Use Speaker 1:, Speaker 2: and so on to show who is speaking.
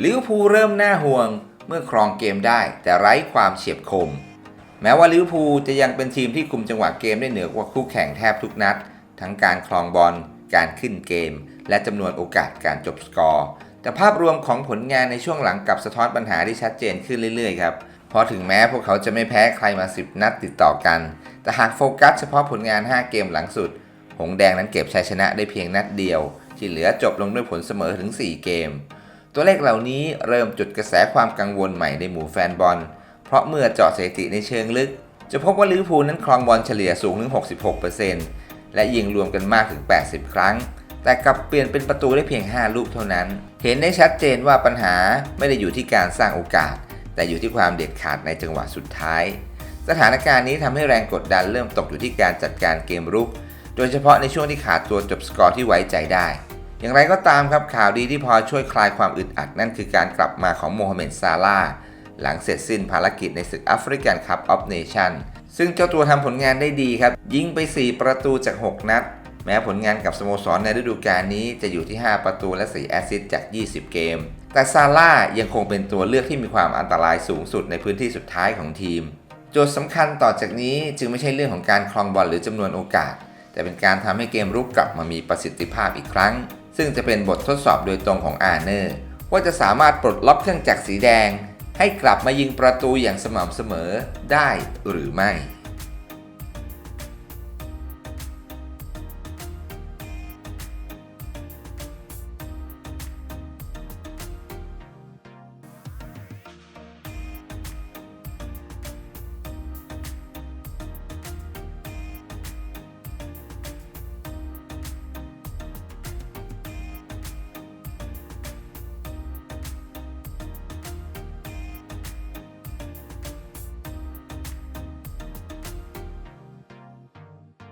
Speaker 1: ลิเวอร์พูลเริ่มน่าห่วงเมื่อครองเกมได้แต่ไร้ความเฉียบคม แม้ว่าลิเวอร์พูลจะยังเป็นทีมที่คุมจังหวะเกมได้เหนือกว่าคู่แข่งแทบทุกนัด ทั้งการครองบอล การขึ้นเกม และจำนวนโอกาสการจบสกอร์ แต่ภาพรวมของผลงานในช่วงหลังกับสะท้อนปัญหาที่ชัดเจนขึ้นเรื่อยๆครับเพราะถึงแม้พวกเขาจะไม่แพ้ใครมา 10 นัดติดต่อกัน แต่หากโฟกัสเฉพาะผลงาน 5 เกมหลังสุด หงแดงนั้นเก็บชัยชนะได้เพียงนัดเดียว ที่เหลือจบลงด้วยผลเสมอถึง 4 เกม ตัวเลขเหล่านี้เริ่มจุดกระแสความกังวลใหม่ในหมู่แฟนบอล เพราะเมื่อเจาะสถิติในเชิงลึก จะพบว่าลิเวอร์พูลนั้นครองบอลเฉลี่ยสูงถึง 66%และยิงรวมกันมากถึง 80 ครั้ง แต่กลับเปลี่ยนเป็นประตูได้เพียง 5 ลูกเท่านั้น เห็นได้ชัดเจนว่าปัญหาไม่ได้อยู่ที่การสร้างโอกาส แต่อยู่ที่ความเด็ดขาดในจังหวะสุดท้าย สถานการณ์นี้ทำให้แรงกดดันเริ่มตกอยู่ที่การจัดการเกมรุก โดยเฉพาะในช่วงที่ขาดตัวจบสกอร์ที่ไว้ใจได้ อย่างไรก็ตามครับข่าวดีที่พอช่วยคลายความอึดอัดนั่นคือการกลับมาของโมฮัมเหม็ดซาลาหลังเสร็จสิ้นภารกิจในศึกแอฟริกันคัพออฟเนชั่นซึ่งเจ้าตัวทำผลงานได้ดีครับ ยิงไป 4 ประตูจาก 6 นัด แม้ผลงานกับสโมสรในฤดูกาลนี้จะอยู่ที่ 5 ประตูและ 4 แอสซิสต์จาก 20 เกม แต่ซาร่ายังคงเป็นตัวเลือกที่มีความอันตรายสูงสุดในพื้นที่สุดท้ายของทีม โจทย์สำคัญต่อจากนี้จึงไม่ใช่เรื่องของการครองบอลหรือจำนวนโอกาส แต่เป็นการทำให้เกมรุกกลับมามีประสิทธิภาพอีกครั้ง ซึ่งจะเป็นบททดสอบโดยตรงของอาร์เนอร์ว่าจะสามารถปลดล็อกเครื่องจักรสีแดง ให้กลับมายิงประตูอย่างสม่ำเสมอได้หรือไม่